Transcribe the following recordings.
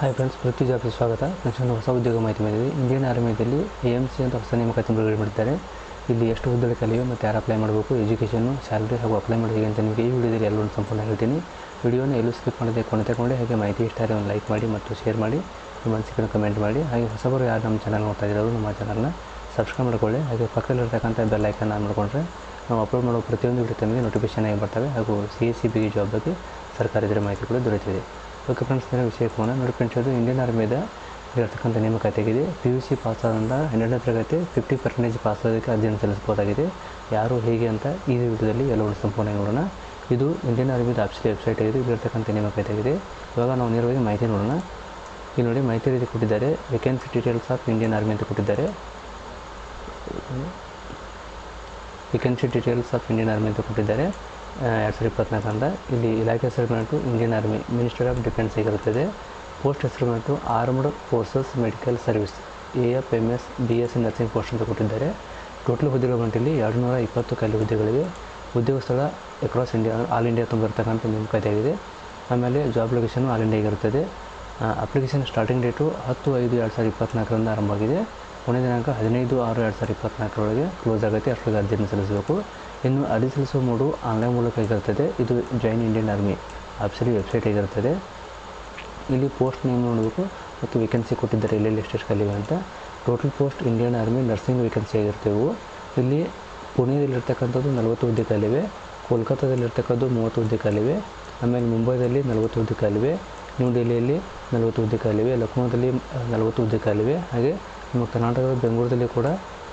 Hi friends ವೃತ್ತಿ ಜಾಬ್ಗೆ ಸ್ವಾಗತ. ಒಂದು ಹೊಸ ಉದ್ಯೋಗ ಮಾಹಿತಿ ಬಂದಿದೆ ಇಂಡಿಯನ್ ಆರ್ಮಿಯಲ್ಲಿ ಎ ಎಂ ಸಿ ಅಂತ ಹೊಸ ನೇಮಕಾತಿ ಬಿಡುಗಡೆ ಮಾಡಿದ್ದಾರೆ ಇಲ್ಲಿ ಎಷ್ಟು ಹುದ್ದೆಗಳು ಕಲಿಯೋ ಮತ್ತು ಯಾರು ಅಪ್ಲೈ ಮಾಡಬೇಕು ಎಜುಕೇಷನ್ನು ಸ್ಯಾಲ್ರಿ ಹಾಗೂ ಅಪ್ಲೈ ಮಾಡೋದು ಹೇಗೆ ಅಂತ ನಿಮಗೆ ಈ ವಿಡಿಯೋದಲ್ಲಿ ಎಲ್ಲವನ್ನು ಸಂಪೂರ್ಣ ಹೇಳ್ತೀನಿ. ವಿಡಿಯೋನ ಎಲ್ಲೂ ಸ್ಕಿಪ್ ಮಾಡದೆ ಕೊನೆ ತಗೊಂಡು, ಹಾಗೆ ಮಾಹಿತಿ ಇಷ್ಟ ಆದರೆ ಒಂದು ಲೈಕ್ ಮಾಡಿ ಮತ್ತು ಶೇರ್ ಮಾಡಿ, ನಿಮ್ಮ ಮನಸ್ಸಿಗೆ ಕಮೆಂಟ್ ಮಾಡಿ. ಹಾಗೆ ಹೊಸಬರು ಯಾರು ನಮ್ಮ ಚಾನಲ್ ನೋಡ್ತಾ ಇರೋರು ನಮ್ಮ ಚಾನಲ್ನ ಸಬ್ಸ್ಕ್ರೈಬ್ ಮಾಡ್ಕೊಳ್ಳಿ. ಹಾಗೆ ಪಕ್ಕದಲ್ಲಿರ್ತಕ್ಕಂಥ ಬೆಲ್ ಐಕನ್ ಆನ್ ಮಾಡಿಕೊಂಡ್ರೆ ನಾವು ಅಪ್ಲೋಡ್ ಮಾಡೋ ಪ್ರತಿಯೊಂದು ವಿಡಿಯೋ ತಮಗೆ ನೋಟಿಫಿಕೇಶನ್ ಆಗಿ ಬರ್ತವೆ. ಹಾಗೂ C S C B job ಬಗ್ಗೆ ಸರ್ಕಾರಿ ಇದರ ಮಾಹಿತಿ ಕೂಡ ದೊರೆತಿದೆ ಓಕೆ ಫ್ರೆಂಡ್ಸ್ ದಿನ ವಿಷಯಕ್ಕೆ ಹೋಗೋಣ ನೋಡಿ ಇಂಡಿಯನ್ ಆರ್ಮಿದ ಇರತಕ್ಕಂಥ ನೇಮಕಾತಿಯಾಗಿದೆ. ಪಿ ಯು ಸಿ ಪಾಸ್ ಆದಂಥ ಹನ್ನೆರಡನೇ ತರಗತಿ ಫಿಫ್ಟಿ ಪರ್ಸೆಂಟೇಜ್ ಪಾಸ್ ಆಗೋದಕ್ಕೆ ಅರ್ಜಿಯನ್ನು ಸಲ್ಲಿಸಬಹುದಾಗಿದೆ. ಯಾರು ಹೇಗೆ ಅಂತ ಈ ವಿಡಿಯೋದಲ್ಲಿ ಎಲ್ಲವನ್ನು ಸಂಪೂರ್ಣ ನೋಡೋಣ. ಇದು ಇಂಡಿಯನ್ ಆರ್ಮಿದ ಆಫೀಸಿಯಲ್ ವೆಬ್ಸೈಟ್ ಆಗಿದೆ. ಇಲ್ಲಿರ್ತಕ್ಕಂಥ ನೇಮಕಾತಿಯಾಗಿದೆ. ಇವಾಗ ನಾವು ನೇರವಾಗಿ ಮಾಹಿತಿ ನೋಡೋಣ. ಇಲ್ಲಿ ನೋಡಿ ಮಾಹಿತಿ ರೀತಿ ಕೊಟ್ಟಿದ್ದಾರೆ. Vacancy details of Indian army ಅಂತ ಕೊಟ್ಟಿದ್ದಾರೆ. Vacancy details of Indian army ಅಂತ ಕೊಟ್ಟಿದ್ದಾರೆ. ಎರಡು ಸಾವಿರದ ಇಪ್ಪತ್ನಾಲ್ಕರಿಂದ ಇಲ್ಲಿ ಇಲಾಖೆ ಹೆಸರು ಬಂದ್ಬಿಟ್ಟು Indian army minister of defence ಆಗಿರುತ್ತದೆ. ಪೋಸ್ಟ್ ಹೆಸರು ಬಂದ್ಬಿಟ್ಟು armed forces medical service, A F M S, B S C nursing post ಅಂತ ಕೊಟ್ಟಿದ್ದಾರೆ. ಟೋಟಲ್ ಹುದ್ದೆಗಳು ಇಲ್ಲಿ ಎರಡು ನೂರ ಇಪ್ಪತ್ತು ಖಾಲಿ ಹುದ್ದೆಗಳಿವೆ. ಉದ್ಯೋಗ ಸ್ಥಳ ಅಕ್ರಾಸ್ ಇಂಡಿಯಾ ಆಲ್ ಇಂಡಿಯಾ ತುಂಬಿರ್ತಕ್ಕಂಥ ನೇಮಕಾತಿಯಾಗಿದೆ. ಆಮೇಲೆ ಜಾಬ್ ಲೊಕೇಶನ್ ಆಲ್ ಇಂಡಿಯಾ ಆಗಿರುತ್ತದೆ. ಅಪ್ಲಿಕೇಶನ್ ಸ್ಟಾರ್ಟಿಂಗ್ ಡೇಟು ಹತ್ತು ಐದು ಎರಡು ಸಾವಿರದ ಇಪ್ಪತ್ನಾಲ್ಕರಿಂದ ಆರಂಭವಾಗಿದೆ. ಕೊನೆ ದಿನಾಂಕ ಹದಿನೈದು ಆರು ಎರಡು ಸಾವಿರದ ಇಪ್ಪತ್ತ್ನಾಲ್ಕರೊಳಗೆ ಕ್ಲೋಸ್ ಆಗುತ್ತೆ. ಅಷ್ಟೊಳಗೆ ಅರ್ಜಿಯನ್ನು ಸಲ್ಲಿಸಬೇಕು. ಇನ್ನು ಅರ್ಜಿ ಸಲ್ಲಿಸುವ ಮೂಡು ಆನ್ಲೈನ್ ಮೂಲಕ ಆಗಿರ್ತದೆ ಇದು ಜಾಯಿನ್ ಇಂಡಿಯನ್ ಆರ್ಮಿ ಆಫೀಸರಿ ವೆಬ್ಸೈಟ್ ಆಗಿರುತ್ತದೆ. ಇಲ್ಲಿ ಪೋಸ್ಟ್ ನೇಮ್ ನೋಡಬೇಕು ಮತ್ತು ವೇಕೆನ್ಸಿ ಕೊಟ್ಟಿದ್ದಾರೆ ಎಲ್ಲೆಲ್ಲಿ ಎಷ್ಟೆಷ್ಟು ಖಾಲಿವೆ ಅಂತ. Total post Indian army nursing vacancy ಆಗಿರ್ತೇವೆ. ಇಲ್ಲಿ ಪುಣೆಯಲ್ಲಿರ್ತಕ್ಕಂಥದ್ದು ನಲವತ್ತು ಹುದ್ದೆ ಖಾಲಿವೆ ಕೋಲ್ಕತ್ತಾದಲ್ಲಿರ್ತಕ್ಕಂಥದ್ದು ಮೂವತ್ತು ಹುದ್ದೆ ಖಾಲಿವೆ ಆಮೇಲೆ ಮುಂಬೈದಲ್ಲಿ ನಲವತ್ತು ಹುದ್ದೆ ಖಾಲಿವೆ ನ್ಯೂ ಡೆಲ್ಲಿಯಲ್ಲಿ ನಲವತ್ತು ಹುದ್ದೆ ಖಾಲಿವೆ ಲಕ್ನೋದಲ್ಲಿ ನಲವತ್ತು ಹುದ್ದೆ ಖಾಲಿವೆ ಹಾಗೆ ನಮ್ಮ ಕರ್ನಾಟಕದ ಬೆಂಗಳೂರಲ್ಲಿ ಕೂಡ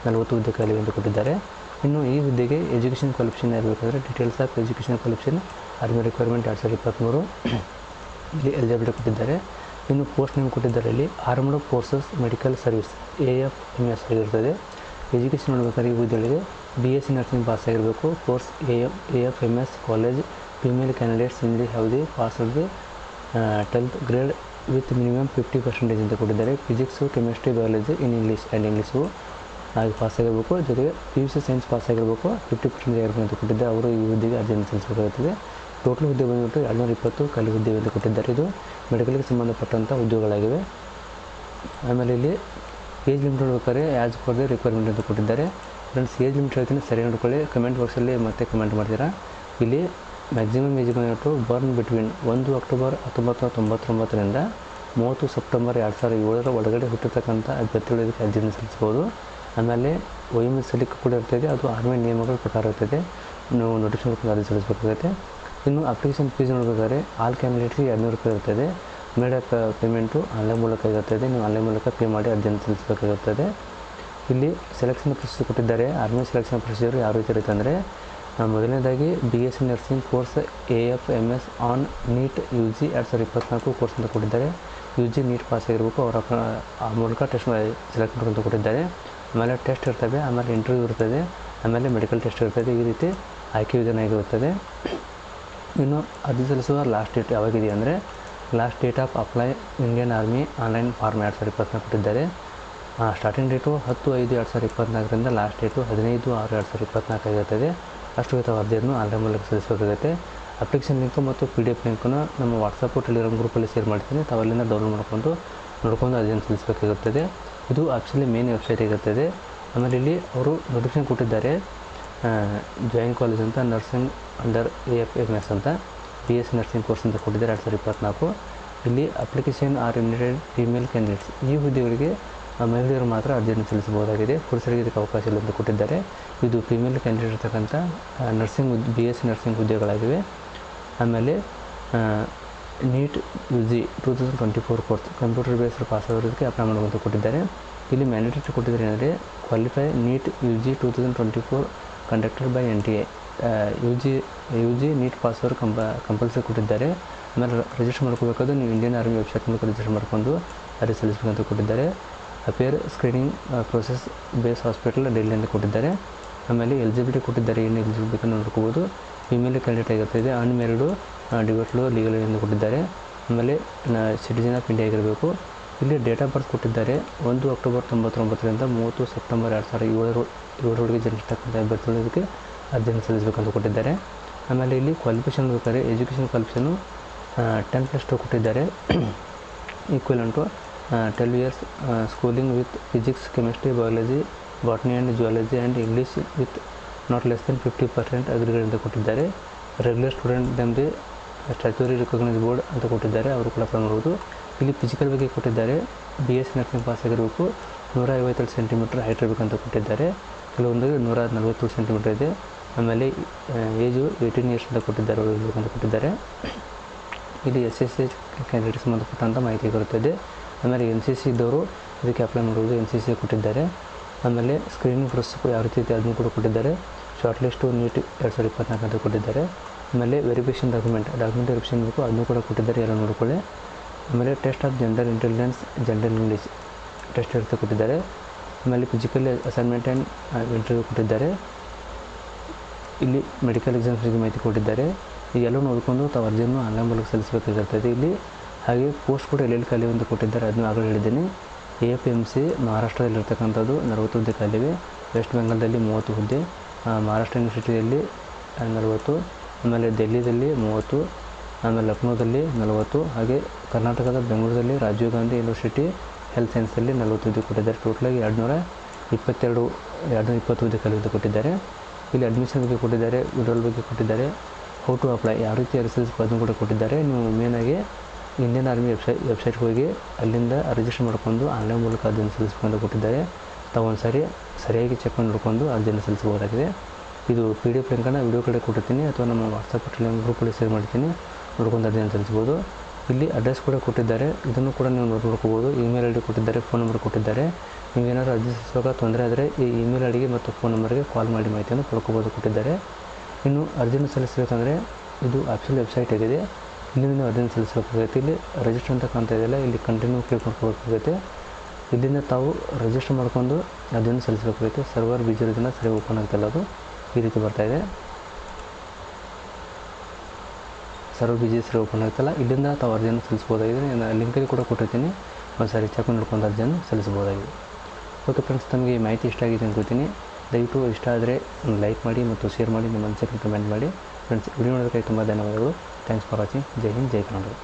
ನಲವತ್ತು ಹುದ್ದೆ ಖಾಲಿವೆ ಎಂದು ಕೊಟ್ಟಿದ್ದಾರೆ. ಇನ್ನು ಈ ಹುದ್ದೆಗೆ ಎಜುಕೇಷನ್ ಕ್ವಾಲಿಫಿಕೇಷನ್ ಇರಬೇಕಾದ್ರೆ details of education qualification army requirement ಎರಡು ಸಾವಿರದ ಇಪ್ಪತ್ತ್ಮೂರು ಇಲ್ಲಿ ಎಲಿಜಿಬಿಲಿಟಿ ಕೊಟ್ಟಿದ್ದಾರೆ. ಇನ್ನು ಪೋಸ್ಟ್ ನೇಮ್ ಕೊಟ್ಟಿದ್ದಾರೆ ಇಲ್ಲಿ armed forces medical service A F M S ಆಗಿರ್ತದೆ. ಎಜುಕೇಷನ್ ನೋಡ್ಬೇಕಾದ್ರೆ ಈ ಹುದ್ದೆಗಳಿಗೆ B S C nursing pass ಆಗಿರಬೇಕು. Course A F A F M S college female candidates in the Houthi pass the tenth grade with minimum fifty percentage ಅಂತ ಕೊಟ್ಟಿದ್ದಾರೆ. Physics chemistry biology in English and English ಹಾಗೆ pass ಆಗಿರಬೇಕು, ಜೊತೆಗೆ P U C science pass ಆಗಿರಬೇಕು fifty percent ಯಾರು ಅಂತ ಕೊಟ್ಟಿದ್ದೆ, ಅವರು ಈ ಹುದ್ದೆಗೆ ಅರ್ಜಿಯನ್ನು ಸಲ್ಲಿಸಬೇಕಾಗುತ್ತದೆ ಟೋಟಲ್ ಹುದ್ದೆ ಬಂದುಬಿಟ್ಟು ಎರಡುನೂರ ಇಪ್ಪತ್ತು ಖಾಲಿ ಹುದ್ದೆ ಅಂತ ಕೊಟ್ಟಿದ್ದಾರೆ. ಇದು ಮೆಡಿಕಲ್ಗೆ ಸಂಬಂಧಪಟ್ಟಂಥ ಉದ್ಯೋಗಗಳಾಗಿವೆ ಆಮೇಲೆ ಇಲ್ಲಿ ಏಜ್ ಲಿಮಿಟ್ ನೋಡ್ಬೇಕಾದ್ರೆ ಆ್ಯಸ್ ಪರ್ ದಿ ರಿಕ್ವೈರ್ಮೆಂಟ್ ಅಂತ ಕೊಟ್ಟಿದ್ದಾರೆ. ಫ್ರೆಂಡ್ಸ್ ಏಜ್ ಲಿಮಿಟ್ ಹೇಳ್ತೀನಿ ಸರಿ ನೋಡ್ಕೊಳ್ಳಿ. ಕಮೆಂಟ್ ಬಾಕ್ಸಲ್ಲಿ ಮತ್ತೆ ಕಮೆಂಟ್ ಮಾಡ್ತೀರಾ? ಇಲ್ಲಿ ಮ್ಯಾಕ್ಸಿಮಮ್ ಏಜ್ ಬಂದ್ಬಿಟ್ಟು ಬರ್ನ್ ಬಿಟ್ವೀನ್ ಒಂದು ಅಕ್ಟೋಬರ್ ಹತ್ತೊಂಬತ್ತು ನೂರ ತೊಂಬತ್ತೊಂಬತ್ತರಿಂದ ಮೂವತ್ತು ಸೆಪ್ಟೆಂಬರ್ ಎರಡು ಸಾವಿರದ ಏಳರ ಒಳಗಡೆ ಹುಟ್ಟಿರ್ತಕ್ಕಂಥ ಅಭ್ಯರ್ಥಿಗಳು ಇದಕ್ಕೆ ಅರ್ಜಿಯನ್ನು ಸಲ್ಲಿಸ್ಬೋದು ಆಮೇಲೆ ವಯೋಮಿಸಲಿಕ್ಕೆ ಕೂಡ ಇರ್ತದೆ, ಅದು ಆರ್ಮಿ ನಿಯಮಗಳ ಪ್ರಕಾರ ಇರ್ತದೆ. ನೀವು ನೋಟಿಫಿಕೇಶನ್ ಅರ್ಜಿ ಸಲ್ಲಿಸಬೇಕಾಗುತ್ತೆ ಇನ್ನು ಅಪ್ಲಿಕೇಶನ್ ಫೀಸ್ ನೋಡಬೇಕಾದ್ರೆ ಆಲ್ ಕ್ಯಾಂಡಿಡೇಟ್ಗೆ ಎರಡುನೂರು ರೂಪಾಯಿ ಇರ್ತದೆ. ಮೇಡ ಪೇಮೆಂಟು ಆನ್ಲೈನ್ ಮೂಲಕ ಇರುತ್ತದೆ ನೀವು ಆನ್ಲೈನ್ ಮೂಲಕ ಪೇ ಮಾಡಿ ಅರ್ಜಿಯನ್ನು ಸಲ್ಲಿಸಬೇಕಾಗುತ್ತದೆ ಇಲ್ಲಿ ಸೆಲೆಕ್ಷನ್ ಪ್ರೊಸೆಸ್ ಕೊಟ್ಟಿದ್ದಾರೆ. ಆರ್ಮಿ ಸೆಲೆಕ್ಷನ್ ಪ್ರೊಸೀಜರ್ ಯಾವ ರೀತಿ ಇರುತ್ತೆ ಅಂದರೆ ಮೊದಲನೇದಾಗಿ B S C nursing course A F M S on NEET U G ಎರಡು ಸಾವಿರದ ಇಪ್ಪತ್ನಾಲ್ಕು ಕೋರ್ಸ್ ಅಂತ ಕೊಟ್ಟಿದ್ದಾರೆ. ಯು ಜಿ ನೀಟ್ ಪಾಸ್ ಆಗಿರಬೇಕು. ಅವರ, ಆ, ಮೂಲಕ ಟೆಸ್ಟ್ ಸೆಲೆಕ್ಟ್ ಅಂತ ಕೊಟ್ಟಿದ್ದಾರೆ. ಆಮೇಲೆ ಟೆಸ್ಟ್ ಇರ್ತವೆ ಆಮೇಲೆ ಇಂಟರ್ವ್ಯೂ ಇರ್ತದೆ, ಆಮೇಲೆ ಮೆಡಿಕಲ್ ಟೆಸ್ಟ್ ಇರ್ತದೆ, ಈ ರೀತಿ ಆಯ್ಕೆ ವಿಧಾನ ಆಗಿರುತ್ತದೆ ಇನ್ನು ಅರ್ಜಿ ಸಲ್ಲಿಸುವ ಲಾಸ್ಟ್ ಡೇಟ್ ಯಾವಾಗಿದೆ ಅಂದರೆ last date of apply Indian army online form ಎರಡು ಸಾವಿರದ ಇಪ್ಪತ್ತ್ನಾಲ್ಕು ಕೊಟ್ಟಿದ್ದಾರೆ ಸ್ಟಾರ್ಟಿಂಗ್ ಡೇಟು ಹತ್ತು ಐದು ಎರಡು ಸಾವಿರದ ಇಪ್ಪತ್ತ್ನಾಲ್ಕರಿಂದ ಲಾಸ್ಟ್ ಡೇಟು ಹದಿನೈದು ಆರು ಎರಡು ಸಾವಿರದ ಇಪ್ಪತ್ತ್ನಾಲ್ಕು ಆಗಿರುತ್ತದೆ ಅಷ್ಟು ತಾವು ಅರ್ಜಿಯನ್ನು ಆನ್ಲೈನ್ ಮೂಲಕ ಸಲ್ಲಿಸಬೇಕಾಗುತ್ತೆ. ಅಪ್ಲಿಕೇಶನ್ ಲಿಂಕು ಮತ್ತು ಪಿ ಡಿ ಎಫ್ ಲಿಂಕನ್ನು ನಮ್ಮ ವಾಟ್ಸಪ್ಪು ಟೆಲಿಗ್ರಾಮ್ ಗ್ರೂಪಲ್ಲಿ ಶೇರ್ ಮಾಡ್ತೀನಿ. ತಾವಲ್ಲಿಂದ ಡೌನ್ಲೋಡ್ ಮಾಡ್ಕೊಂಡು, ನೋಡ್ಕೊಂಡು ಅರ್ಜಿಯನ್ನು ಸಲ್ಲಿಸಬೇಕಾಗುತ್ತದೆ. ಇದು ಆ್ಯಕ್ಚುಲಿ ಮೇನ್ ವೆಬ್ಸೈಟ್ ಆಗಿರ್ತದೆ ಆಮೇಲೆ ಇಲ್ಲಿ ಅವರು ನೋಟಿಫಿಕೇಶನ್ ಕೊಟ್ಟಿದ್ದಾರೆ ಜಾಯಿನ್ ಕಾಲೇಜ್ ಅಂತ nursing under A F M S ಅಂತ B S C nursing course ಅಂತ ಕೊಟ್ಟಿದ್ದಾರೆ ಎರಡು ಸಾವಿರದ ಇಪ್ಪತ್ನಾಲ್ಕು. ಇಲ್ಲಿ application are united female candidates ಈ ಹುದ್ದೆಗಳಿಗೆ ಮಹಿಳೆಯರು ಮಾತ್ರ ಅರ್ಜಿಯನ್ನು ಸಲ್ಲಿಸಬಹುದಾಗಿದೆ. ಪುರುಷರಿಗೆ ಇದಕ್ಕೆ ಅವಕಾಶ ಇಲ್ಲ ಅಂತ ಕೊಟ್ಟಿದ್ದಾರೆ. ಇದು ಫಿಮೇಲ್ ಕ್ಯಾಂಡಿಡೇಟ್ ಇರ್ತಕ್ಕಂಥ nursing B S C nursing ಹುದ್ದೆಗಳಾಗಿವೆ ಆಮೇಲೆ NEET U G two thousand twenty four course computer based pass ಆಗೋದಕ್ಕೆ ಅಪ್ಲೈ ಮಾಡುವಂತ ಕೊಟ್ಟಿದ್ದಾರೆ. ಇಲ್ಲಿ ಮ್ಯಾಂಡೇಟರಿ ಕೊಟ್ಟಿದ್ದಾರೆ ಏನಂದರೆ qualify NEET U G two thousand twenty four conducted by N T A U G U G NEET pass ಅವರು ಕಂಪ compulsory ಕೊಟ್ಟಿದ್ದಾರೆ. ಆಮೇಲೆ ರಿಜಿಸ್ಟರ್ ಮಾಡ್ಕೋಬೇಕಾದ್ರೆ ನೀವು ಇಂಡಿಯನ್ ಆರ್ಮಿ ವೆಬ್ಸೈಟ್ ಮೂಲಕ ರಿಜಿಸ್ಟರ್ ಮಾಡ್ಕೊಂಡು ಅರ್ಜಿ ಸಲ್ಲಿಸಬೇಕಂತ ಕೊಟ್ಟಿದ್ದಾರೆ. Appear screening process base hospital Delhi ಅಂತ ಕೊಟ್ಟಿದ್ದಾರೆ. ಆಮೇಲೆ ಎಲಿಜಿಬಿಲಿಟಿ ಕೊಟ್ಟಿದ್ದಾರೆ, ಏನು ಎಲಿಜಿಬಿಲಿಟಿ ಅಂತ ನೋಡ್ಕೋಬೋದು. ಫಿಮೇಲ್ ಕ್ಯಾಂಡಿಡೇಟ್ ಆಗಿರ್ತದೆ ಅನ್ಮ್ಯಾರಿಡು ಡಿವೋಟ್ಲು ಲೀಗಲ್ ಎಂದು ಕೊಟ್ಟಿದ್ದಾರೆ. ಆಮೇಲೆ ಸಿಟಿಜನ್ ಆಫ್ ಇಂಡಿಯಾ ಆಗಿರಬೇಕು. ಇಲ್ಲಿ ಡೇಟ್ ಆಫ್ ಬರ್ತ್ ಕೊಟ್ಟಿದ್ದಾರೆ. ಒಂದು ಅಕ್ಟೋಬರ್ ತೊಂಬತ್ತೊಂಬತ್ತರಿಂದ ಮೂವತ್ತು ಸೆಪ್ಟೆಂಬರ್ ಎರಡು ಸಾವಿರದ ಏಳು ಏಳರೊಳಗೆ ಜನಿಸ್ತಕ್ಕಂಥ ಅಭ್ಯರ್ಥಿಗಳಿಗೆ ಅರ್ಜಿಯನ್ನು ಸಲ್ಲಿಸಬೇಕಂತ ಕೊಟ್ಟಿದ್ದಾರೆ. ಆಮೇಲೆ ಇಲ್ಲಿ ಕ್ವಾಲಿಫಿಕೇಷನ್ ಬೇಕಾದ್ರೆ education qualification ten plus two ಕೊಟ್ಟಿದ್ದಾರೆ. Equivalent to twelve years schooling with physics chemistry biology botany and zoology and English with not less than fifty percent ಅಗ್ರಿಗಳಿಂದ ಕೊಟ್ಟಿದ್ದಾರೆ. ರೆಗ್ಯುಲರ್ ಸ್ಟೂಡೆಂಟ್ ನಮ್ಮದೇ ಸ್ಟ್ಯಾಚುರಿ ರಿಕಗ್ನೈಸ್ ಬೋರ್ಡ್ ಅಂತ ಕೊಟ್ಟಿದ್ದಾರೆ. ಅವರು ಕೂಡ apply ಮಾಡ್ಬೋದು ಇಲ್ಲಿ physical ಬಗ್ಗೆ ಕೊಟ್ಟಿದ್ದಾರೆ. ಬಿ ಎಸ್ ನರ್ಸಿಂಗ್ ಪಾಸ್ ಆಗಿರಬೇಕು. ನೂರ ಐವತ್ತೇಳು ಸೆಂಟಿಮೀಟ್ರ್ ಹೈಟ್ ಇರಬೇಕಂತ ಕೊಟ್ಟಿದ್ದಾರೆ. ಕೆಲವೊಂದು ನೂರ ನಲವತ್ತೇಳು ಸೆಂಟಿಮೀಟ್ರ್ ಇದೆ. ಆಮೇಲೆ ಏಜು ಏಯ್ಟೀನ್ ಇಯರ್ಸ್ ಅಂತ ಕೊಟ್ಟಿದ್ದಾರೆ. ಅವರು ಇರಬೇಕಂತ ಕೊಟ್ಟಿದ್ದಾರೆ. ಇಲ್ಲಿ ಎಸ್ ಎಸ್ ಎಚ್ ಕ್ಯಾಂಡಿಡೇಟ್ ಸಂಬಂಧಪಟ್ಟಂಥ ಮಾಹಿತಿ ಬರುತ್ತದೆ ಆಮೇಲೆ ಎನ್ ಸಿ ಸಿ ಇದ್ದವರು ಇದಕ್ಕೆ ಅಪ್ಲೈ ಮಾಡುವುದು ಎನ್ ಸಿ ಸಿ ಕೊಟ್ಟಿದ್ದಾರೆ. ಆಮೇಲೆ ಸ್ಕ್ರೀನಿಂಗ್ ಪ್ರೊಸೆಸ್ ಯಾವ ರೀತಿ ಇದೆ ಅದನ್ನು ಕೂಡ ಕೊಟ್ಟಿದ್ದಾರೆ. ಶಾರ್ಟ್ ಲಿಸ್ಟು ನೀಟ್ ಎರಡು ಸಾವಿರದ ಇಪ್ಪತ್ನಾಲ್ಕು ಅಂತ ಕೊಟ್ಟಿದ್ದಾರೆ. ಆಮೇಲೆ ವೆರಿಫಿಕೇಷನ್ ಡಾಕ್ಯುಮೆಂಟ್ ಡಾಕ್ಯುಮೆಂಟ್ ವೆರಿಫಿಕೇಷನ್ ಬೇಕು, ಅದನ್ನು ಕೂಡ ಕೊಟ್ಟಿದ್ದಾರೆ, ಎಲ್ಲ ನೋಡ್ಕೊಳ್ಳಿ. ಆಮೇಲೆ test of general intelligence general English test ಇರುತ್ತೆ ಕೊಟ್ಟಿದ್ದಾರೆ. ಆಮೇಲೆ ಫಿಸಿಕಲ್ ಅಸೈನ್ಮೆಂಟ್ ಆ್ಯಂಡ್ ಇಂಟರ್ವ್ಯೂ ಕೊಟ್ಟಿದ್ದಾರೆ. ಇಲ್ಲಿ ಮೆಡಿಕಲ್ ಎಕ್ಸಾಮ್ಸ್ ಬಗ್ಗೆ ಮಾಹಿತಿ ಕೊಟ್ಟಿದ್ದಾರೆ. ಇದೆಲ್ಲ ನೋಡಿಕೊಂಡು ತಾವು ಅರ್ಜಿಯನ್ನು ಆನ್ಲೈನ್ ಮೂಲಕ ಸಲ್ಲಿಸಬೇಕಾಗಿರ್ತದೆ ಇಲ್ಲಿ. ಹಾಗೆ ಪೋಸ್ಟ್ ಕೂಡ ಎಲ್ಲೆಲ್ಲಿ ಖಾಲಿ ಒಂದು ಕೊಟ್ಟಿದ್ದಾರೆ, ಅದನ್ನು ಆಗಲೇ ಹೇಳಿದ್ದೀನಿ. ಎ ಪಿ ಎಂ ಸಿ ಮಹಾರಾಷ್ಟ್ರದಲ್ಲಿರ್ತಕ್ಕಂಥದ್ದು ನಲವತ್ತು ಹುದ್ದೆ ಖಾಲಿವೆ. ವೆಸ್ಟ್ ಬೆಂಗಾಲ್ದಲ್ಲಿ ಮೂವತ್ತು ಹುದ್ದೆ. ಮಹಾರಾಷ್ಟ್ರ ಯೂನಿವರ್ಸಿಟಿಯಲ್ಲಿ ನಲವತ್ತು. ಆಮೇಲೆ ಡೆಲ್ಲಿದಲ್ಲಿ ಮೂವತ್ತು, ಆಮೇಲೆ ಲಕ್ನೋದಲ್ಲಿ ನಲವತ್ತು, ಹಾಗೆ ಕರ್ನಾಟಕದ ಬೆಂಗಳೂರಲ್ಲಿ ರಾಜೀವ್ ಗಾಂಧಿ ಯೂನಿವರ್ಸಿಟಿ ಹೆಲ್ತ್ ಸೈನ್ಸಲ್ಲಿ ನಲವತ್ತು ಹುದ್ದೆ ಕೊಟ್ಟಿದ್ದಾರೆ. ಟೋಟಲಾಗಿ ಎರಡುನೂರ ಇಪ್ಪತ್ತೆರಡು ಎರಡು ಇಪ್ಪತ್ತು ಹುದ್ದೆ ಹುದ್ದೆ ಕೊಟ್ಟಿದ್ದಾರೆ. ಇಲ್ಲಿ ಅಡ್ಮಿಷನ್ ಬಗ್ಗೆ ಕೊಟ್ಟಿದ್ದಾರೆ ವಿಡ್ರಾಲ್ ಬಗ್ಗೆ ಕೊಟ್ಟಿದ್ದಾರೆ ಹೌ ಟು ಅಪ್ಲೈ ಯಾವ ರೀತಿ ಅರ್ಜಿಸಬೇಕು ಅದನ್ನು ಕೂಡ ಕೊಟ್ಟಿದ್ದಾರೆ. ನೀವು ಮೇನಾಗಿ ಇಂಡಿಯನ್ ಆರ್ಮಿ ವೆಬ್ಸೈಟ್ ವೆಬ್ಸೈಟ್ಗೆ ಹೋಗಿ ಅಲ್ಲಿಂದ ರಿಜಿಸ್ಟರ್ ಮಾಡ್ಕೊಂಡು ಆನ್ಲೈನ್ ಮೂಲಕ ಅದನ್ನು ಸಲ್ಲಿಸ್ಕೊಂಡು ಕೊಟ್ಟಿದ್ದಾರೆ. ತಾವು ಸಾರಿ ಸರಿಯಾಗಿ ಚೆಕ್ ಮಾಡಿ ನೋಡ್ಕೊಂಡು ಸಲ್ಲಿಸಬಹುದಾಗಿದೆ ಇದು ಪಿ ಡಿ ಎಫ್ ಲಿಂಕನ್ನು ವಿಡಿಯೋ ಕಡೆ ಕೊಟ್ಟಿರ್ತೀನಿ, ಅಥವಾ ನಮ್ಮ ವಾಟ್ಸಪ್ ಲಿಂಕ್ ಗ್ರೂಪಲ್ಲಿ ಶೇರ್ ಮಾಡ್ತೀನಿ, ನೋಡ್ಕೊಂಡು ಅಂತ ತಿಳಿಸ್ಬೋದು ಇಲ್ಲಿ ಅಡ್ರೆಸ್ ಕೂಡ ಕೊಟ್ಟಿದ್ದಾರೆ, ಇದನ್ನು ಕೂಡ ನೀವು ನೋಡ್- ನೋಡ್ಕೋಬೋದು. ಇಮೇಲ್ ಐ ಡಿ ಕೊಟ್ಟಿದ್ದಾರೆ ಫೋನ್ ನಂಬರ್ ಕೊಟ್ಟಿದ್ದಾರೆ. ನೀವೇನಾದ್ರು ಅರ್ಜಿ ಸಲ್ಲಿಸುವಾಗ ತೊಂದರೆ ಆದರೆ ಈ ಇಮೇಲ್ ಐ ಡಿಗೆ ಮತ್ತು ಫೋನ್ ನಂಬರ್ಗೆ ಕಾಲ್ ಮಾಡಿ ಮಾಹಿತಿಯನ್ನು ಪಡ್ಕೋಬೋದು ಕೊಟ್ಟಿದ್ದಾರೆ. ಇನ್ನು ಅರ್ಜಿಯನ್ನು ಸಲ್ಲಿಸಬೇಕಂದ್ರೆ ಇದು ಆಫಿಷಿಯಲ್ ವೆಬ್ಸೈಟ್ ಆಗಿದೆ. ಇಲ್ಲಿ ನೀವು ಅರ್ಜಿಯನ್ನು ಸಲ್ಲಿಸಬೇಕಾಗುತ್ತೆ. ಇಲ್ಲಿ ರಿಜಿಸ್ಟರ್ ಅಂತ ಕಾಣ್ತಾ ಇದೆಯಲ್ಲ ಇಲ್ಲಿ ಕಂಟಿನ್ಯೂ ಕ್ಲಿಕ್ ಮಾಡ್ಕೋಬೇಕಾಗುತ್ತೆ. ಇಲ್ಲಿಂದ ತಾವು ರಿಜಿಸ್ಟರ್ ಮಾಡ್ಕೊಂಡು ಅರ್ಜಿಯನ್ನು ಸಲ್ಲಿಸಬೇಕಾಗುತ್ತೆ. ಸರ್ವರ್ ಬಿಜಿ ಇರೋದನ್ನು ಸರಿ ಓಪನ್ ಆಗ್ತಿಲ್ಲ ಅದು. ಈ ರೀತಿ ಬರ್ತಾ ಇದೆ. ಬಿ ಸರಿ ಓಪನ್ ಆಗುತ್ತಲ್ಲ ಇಲ್ಲಿಂದ ತಾವು ಅರ್ಜಿಯನ್ನು ಸಲ್ಲಿಸ್ಬೋದಾಗಿದೆ ನಾನು ಲಿಂಕಲ್ಲಿ ಕೂಡ ಕೊಟ್ಟಿರ್ತೀನಿ. ಒಂದು ಸಾರಿ ಚೆಕ್ ನೋಡ್ಕೊಂಡು ಅರ್ಜಿಯನ್ನು ಸಲ್ಲಿಸ್ಬೋದಾಗಿದೆ ಓಕೆ ಫ್ರೆಂಡ್ಸ್ ತಮಗೆ ಈ ಮಾಹಿತಿ ಇಷ್ಟ ಆಗಿದೆ ಅಂದ್ಕೋತೀನಿ ದಯವಿಟ್ಟು ಇಷ್ಟ ಆದರೆ ಲೈಕ್ ಮಾಡಿ ಮತ್ತು ಶೇರ್ ಮಾಡಿ, ನಿಮ್ಮ ಅನಿಸಿಕೆ ಕಮೆಂಟ್ ಮಾಡಿ. ಫ್ರೆಂಡ್ಸ್ ವಿಡಿಯೋ ನೋಡೋದಕ್ಕಾಗಿ ತುಂಬ ಧನ್ಯವಾದಗಳು. ಥ್ಯಾಂಕ್ಸ್ ಫಾರ್ ವಾಚಿಂಗ್ ಜೈ ಹಿಂದ್, ಜೈ ಕರ್ನಾಟಕ.